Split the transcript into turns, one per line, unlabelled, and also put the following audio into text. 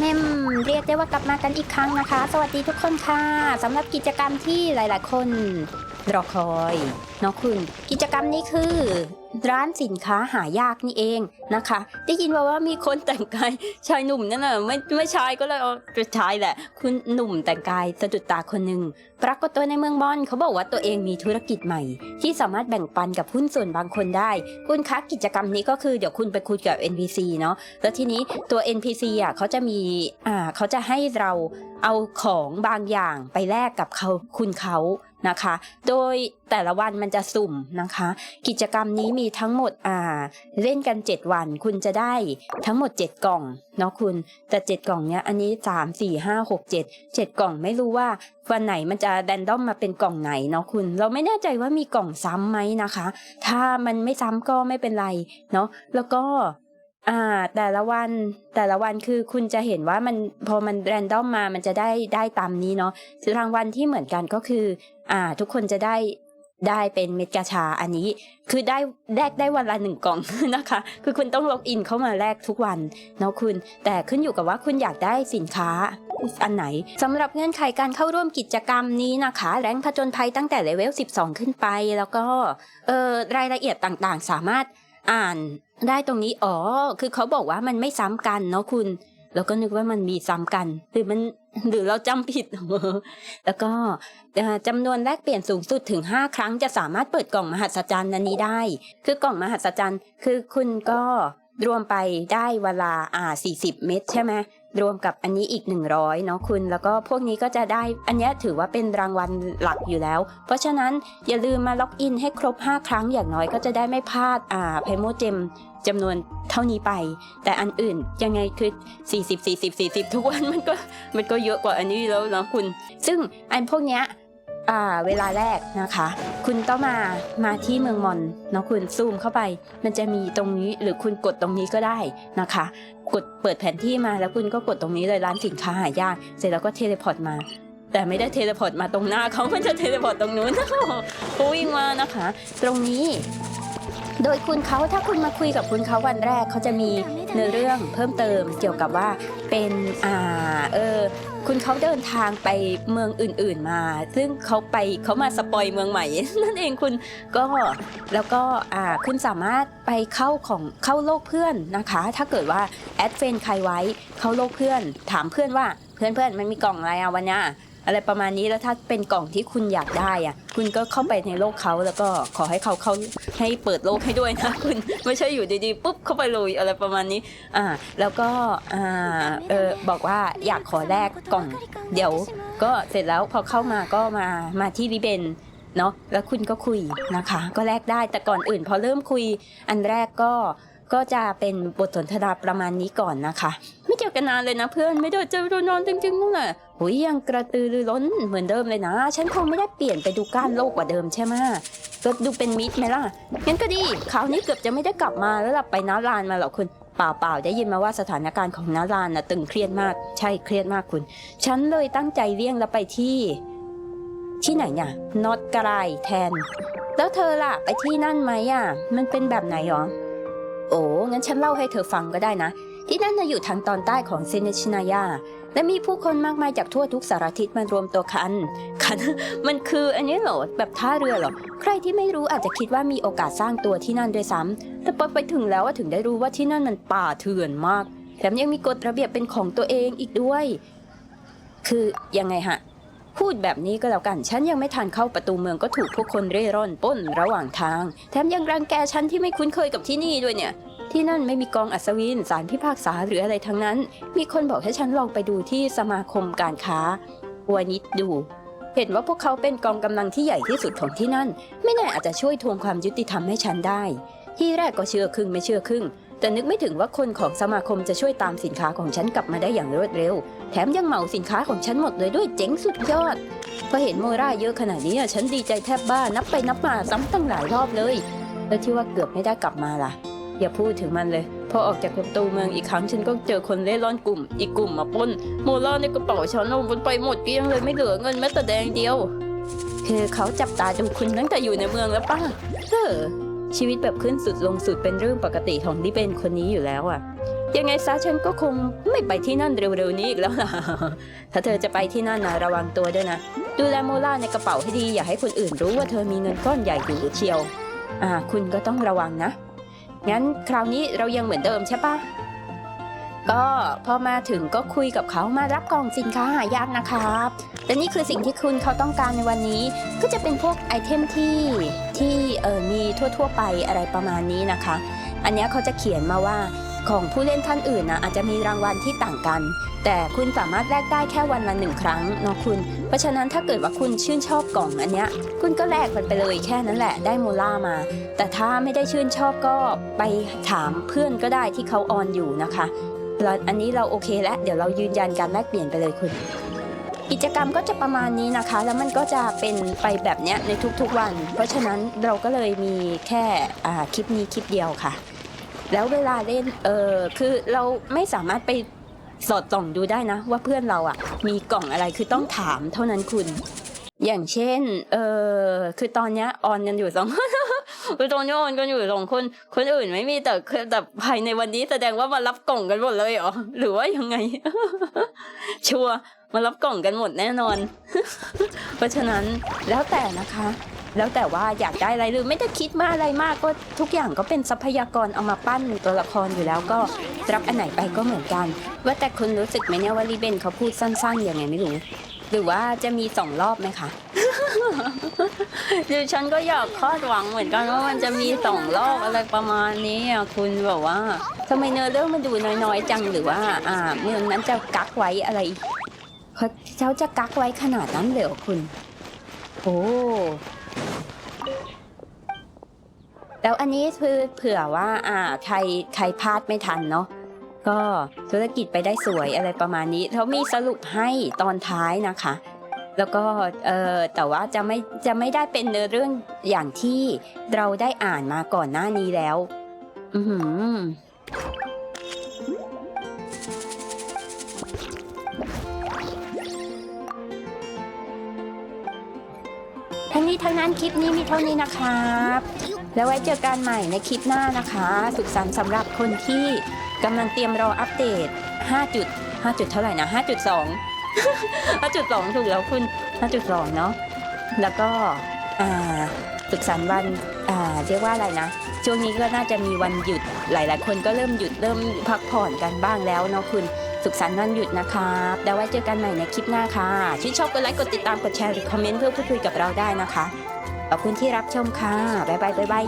แม่มเรียกได้ว่ากลับมากันอีกครั้งนะคะ สวัสดีทุกคนค่ะสำหรับกิจกรรมที่หลาย ๆ คนรอคอยเนาะคุณ กิจกรรมนี้คือ ร้านสินค้าหายากนี่เองนะคะ ได้ยินมาว่ามีคนแต่งกายชายหนุ่มนั่นน่ะไม่ไม่ชายก็เลยเอาชายแหละ คุณหนุ่มแต่งกายสะดุดตาคนหนึ่งปรากฏตัวในเมืองบอนเขาบอกว่าตัวเองมีธุรกิจใหม่ ที่สามารถแบ่งปันกับหุ้นส่วนบางคนได้ คุณคะกิจกรรมนี้ก็คือเดี๋ยวคุณไปคุยกับ NPC เนาะแล้วทีนี้ตัว NPC อะเขาจะมีอ่าเขาจะให้เราเอาของบางอย่างไปแลกกับเขาคุณเขา นะคะ โดยแต่ละวันมันจะสุ่มนะคะ กิจกรรมนี้มีทั้งหมดอ่าเล่นกัน 7 วัน คุณจะได้ทั้งหมด 7 กล่องเนาะคุณแต่ 7 กล่องเนี้ยอันนี้ 3 4 5 6 7 7 กล่องไม่รู้ว่าวันไหนมันจะแรนดอมมาเป็นกล่องไหนเนาะคุณ เราไม่แน่ใจว่ามีกล่องซ้ำไหมนะคะ ถ้ามันไม่ซ้ำก็ไม่เป็นไรเนาะแล้วก็อ่าแต่ละวันแต่ละวันคือคุณจะเห็นว่ามันพอมันแรนดอมมามันจะได้ได้ตามนี้เนาะรางวัลที่เหมือนกันก็คือ อ่า ทุกคนจะได้ได้เป็นเม็ดกาชาอันนี้ คือได้แลกได้วันละหนึ่งกล่องนะคะ คือคุณต้องล็อกอินเข้ามาแลกทุกวันเนาะคุณ แต่ขึ้นอยู่กับว่าคุณอยากได้สินค้าอันไหนสำหรับเงื่อนไขการเข้าร่วมกิจกรรมนี้นะคะ แรงผจญภัยตั้งแต่เลเวล 12 ขึ้นไป แล้วก็เออรายละเอียดต่างๆ สามารถอ่านได้ตรงนี้ อ๋อ คือเขาบอกว่ามันไม่ซ้ำกันเนาะคุณ เราก็นึกว่ามันมีซ้ำกัน หรือมันหรือเราจำผิด แล้วก็จำนวนแลกเปลี่ยนสูงสุดถึง 5 ครั้งจะสามารถเปิดกล่องมหัศจรรย์นันนี้ได้ คือกล่องมหัศจรรย์ คือคุณก็รวมไปได้เวลาอ่า40 เม็ดใช่ไหมรวมกับอันนี้อีก 100เนาะคุณ แล้วก็พวกนี้ก็จะได้อันนี้ถือว่าเป็นรางวัลหลักอยู่แล้ว เพราะฉะนั้นอย่าลืมมาล็อกอินให้ครบ 5 ครั้งอย่างน้อยก็จะได้ไม่พลาดอ่าไพโมเจมจำนวนเท่านี้ไป แต่อันอื่นยังไงคือ 40 40 40 ทุกวันมันก็มันก็เยอะกว่าอันนี้แล้วเนาะคุณ ซึ่งอันพวกเนี้ย อ่าเวลาแรกนะคะ คุณต้องมามาที่เมืองมอนเนาะคุณซูมเข้าไป มันจะมีตรงนี้หรือคุณกดตรงนี้ก็ได้นะคะ กดเปิดแผนที่มาแล้วคุณก็กดตรงนี้เลยร้านสินค้าหายากเสร็จแล้วก็เทเลพอร์ตมาแต่ไม่ได้เทเลพอร์ตมาตรงหน้าเขามันจะเทเลพอร์ตตรงนู้นเขาวิ่งมานะคะ ตรงนี้ โดยคุณเขาถ้าคุณมาคุยกับคุณเขาวันแรกเขาจะมีเนื้อเรื่องเพิ่มเติมเกี่ยวกับว่าเป็นอ่าเออ คุณเขาเดินทางไปเมืองอื่น ๆมา ซึ่งเขาไปเขามาสปอยเมืองใหม่ นั่นเองคุณก็แล้วก็อ่าคุณสามารถไปเข้าของเข้าโลกเพื่อนนะคะ ถ้าเกิดว่าแอดเฟนใครไว้เข้าโลกเพื่อน ถามเพื่อนว่าเพื่อนเพื่อนๆมันมีกล่องอะไรอะวันนี้ อะไรประมาณนี้แล้วถ้าเป็นกล่องที่คุณอยากได้อะคุณก็เข้าไปในโลกเขาแล้วก็ขอให้เขาเขาให้เปิดโลกให้ด้วยนะคุณไม่ใช่อยู่ดีๆปุ๊บเข้าไปเลยอะไรประมาณนี้อ่าแล้วก็อ่าเออบอกว่าอยากขอแลกกล่อง เดี๋ยว ก็เสร็จแล้วพอเข้ามาก็มามาที่ริเบนเนาะแล้วคุณก็คุยนะคะ ก็แลกได้แต่ก่อนอื่น พอเริ่มคุยอันแรกก็ก็จะเป็นบทสนทนาประมาณนี้ก่อนนะคะ ไม่เจอกันนานเลยนะเพื่อนไม่ได้เจอกันนานจริงๆนั่นแหละ หุยยังกระตือรือร้นเหมือนเดิมเลยนะ ฉันคงไม่ได้เปลี่ยนไปดูก้านโลกกว่าเดิมใช่ไหมก็ดูเป็นมิตรไหมล่ะงั้นก็ดีคราวนี้เกือบจะไม่ได้กลับมาแล้วล่ะไปน้าลานมาหรอกคุณเปล่าเปล่าๆได้ยินมาว่าสถานการณ์ของน้าลานน่ะตึงเครียดมาก ใช่เครียดมากคุณ ฉันเลยตั้งใจเลี่ยงแล้วไปที่ ที่ไหนเนี่ยนอตกรายแทน แล้วเธอล่ะ ไปที่นั่นไหมอะ มันเป็นแบบไหนหรอโอ้งั้นฉันเล่าให้เธอฟังก็ได้นะ ที่นั่นจะอยู่ทางตอนใต้ของเซเนชินายาและมีผู้คนมากมายจากทั่วทุกสารทิศมารวมตัวกันคัน มันคืออันนี้เหรอแบบท่าเรือเหรอ ใครที่ไม่รู้อาจจะคิดว่ามีโอกาสสร้างตัวที่นั่นด้วยซ้ำแต่พอไปถึงแล้วว่าถึงได้รู้ว่าที่นั่นมันป่าเถื่อนมาก แถมยังมีกฎระเบียบเป็นของตัวเองอีกด้วย คือยังไงฮะ พูดแบบนี้ก็แล้วกัน ฉันยังไม่ทันเข้าประตูเมืองก็ถูกพวกคนเร่ร่อนป้นระหว่างทาง แถมยังรังแกฉันที่ไม่คุ้นเคยกับที่นี่ด้วยเนี่ย ที่นั่นไม่มีกองอัศวินสารพิพากษาหรืออะไรทั้งนั้น มีคนบอกให้ฉันลองไปดูที่สมาคมการค้าวานิดดู เห็นว่าพวกเขาเป็นกองกำลังที่ใหญ่ที่สุดของที่นั่น ไม่แน่อาจจะช่วยทวงความยุติธรรมให้ฉันได้ ที่แรกก็เชื่อครึ่งไม่เชื่อครึ่ง แต่นึกไม่ถึงว่าคนของสมาคมจะช่วยตามสินค้าของฉันกลับมาได้อย่างรวดเร็ว แถมยังเหมาสินค้าของฉันหมดเลยด้วยเจ๋งสุดยอดพอเห็นโมราเยอะขนาดนี้ฉันดีใจแทบบ้านับไปนับมาซ้ำตั้งหลายรอบเลย แล้วที่ว่าเกือบไม่ได้กลับมาล่ะ อย่าพูดถึงมันเลย พอออกจากประตูเมืองอีกครั้งฉันก็เจอคนเล่ร่อนกลุ่ม อีกกลุ่มมาปล้น โมล่าในกระเป๋าฉันเอามันไปหมดเกลี้ยงเลยไม่เหลือเงินแม้แต่แดงเดียว คือเขาจับตาดูคุณตั้งแต่อยู่ในเมืองแล้วป้าเออ ชีวิตแบบขึ้นสุดลงสุดเป็นเรื่องปกติของดิเบนคนนี้อยู่แล้วอะยังไงซะฉันก็คงไม่ไปที่นั่นเร็วๆนี้อีกแล้วล่ะ ถ้าเธอจะไปที่นั่นนะระวังตัวด้วยนะ ดูแลโมล่าในกระเป๋าให้ดีอย่าให้คนอื่นรู้ว่าเธอมีเงินก้อนใหญ่อยู่เชียว อ่า คุณก็ต้องระวังนะ งั้นคราวนี้เรายังเหมือนเดิมใช่ปะ ก็พอมาถึงก็คุยกับเขามารับกล่องสินค้าหายากนะครับแต่นี่คือสิ่งที่คุณเขาต้องการในวันนี้ ก็จะเป็นพวกไอเทมที่ที่เออมีทั่ว ๆ ไปอะไรประมาณนี้นะคะ อันนี้เขาจะเขียนมาว่าของผู้เล่นท่านอื่นนะอาจจะมีรางวัลที่ต่างกัน แต่คุณสามารถแลกได้แค่วันละหนึ่งครั้งเนาะคุณ เพราะฉะนั้นถ้าเกิดว่าคุณชื่นชอบกล่องอันเนี้ย คุณก็แลกมันไปเลยแค่นั้นแหละได้โมล่ามา แต่ถ้าไม่ได้ชื่นชอบก็ไปถามเพื่อนก็ได้ที่เขาออนอยู่นะคะ แล้วอันนี้เราโอเคแล้วเดี๋ยวเรายืนยันการแลกเปลี่ยนไปเลยคุณ กิจกรรมก็จะประมาณนี้นะคะ แล้วมันก็จะเป็นไปแบบเนี้ยในทุกๆวัน เพราะฉะนั้นเราก็เลยมีแค่คลิปนี้คลิปเดียวค่ะ แล้วเวลาเล่นเออคือเราไม่สามารถไปสอดส่องดูได้นะ ว่าเพื่อนเราอะ มีกล่องอะไรคือต้องถามเท่านั้นคุณ อย่างเช่นเออคือตอนเนี้ยออนกันอยู่สองคื คือตอนนี้ออนกันอยู่สองคน คนอื่นไม่มีแต่คือแต่ภายในวันนี้แสดงว่ามารับกล่องกันหมดเลยเหรอหรือว่ายังไง ชัวมารับกล่องกันหมดแน่นอน เพราะฉะนั้นแล้วแต่นะคะ แล้วแต่ว่าอยากได้อะไรหรือไม่ได้คิดมากอะไรมากก็ทุกอย่างก็เป็นทรัพยากรเอามาปั้นตัวละครอยู่แล้วก็รับอันไหนไปก็เหมือนกัน ว่าแต่คุณรู้สึกไหมเนี่ยว่ารีเบนเขาพูดสั้นๆอย่างไงไม่รู้หรือว่าจะมีสองรอบไหมคะ คือฉันก็อยากคาดหวังเหมือนกันว่ามันจะมีสองรอบอะไรประมาณนี้อะคุณแบบว่าทำไมเนื้อเรื่องมันดูน้อยๆจังหรือว่า อ่า เมืองนั้นจะกักไว้อะไรเขาเขาจะกักไว้ขนาดนั้นเลยเหรอคุณ โอ้แล้วอันนี้คือเผื่อว่า อ่า ใครใครพลาดไม่ทันเนาะก็ธุรกิจไปได้สวยอะไรประมาณนี้เขามีสรุปให้ตอนท้ายนะคะ แล้วก็เออแต่ว่าจะไม่จะไม่ได้เป็นเนื้อเรื่องอย่างที่เราได้อ่านมาก่อนหน้านี้แล้ว อือหือทั้งนี้ทั้งนั้นคลิปนี้มีเท่านี้นะครับ แล้วไว้เจอกันใหม่ในคลิปหน้านะคะ สุขสันต์สำหรับคนที่กำลังเตรียมรออัปเดต 5 จุด 5 จุดเท่าไหร่นะ 5.2 5.2ถูกแล้วคุณ5.2เนาะแล้วก็อ่าสุขสันต์วันอ่าเรียกว่าอะไรนะ ช่วงนี้ก็น่าจะมีวันหยุดหลาย ๆ คนก็เริ่มหยุดเริ่มพักผ่อนกันบ้างแล้วเนาะคุณสุขสันต์วันหยุดนะครับแล้วไว้เจอกันใหม่ในคลิปหน้าค่ะชื่นชอบกดไลค์กดติดตามกดแชร์หรือคอมเมนต์เพื่อพูดคุยกับเราได้นะคะขอบคุณที่รับชมค่ะบ๊ายบายบ๊ายบาย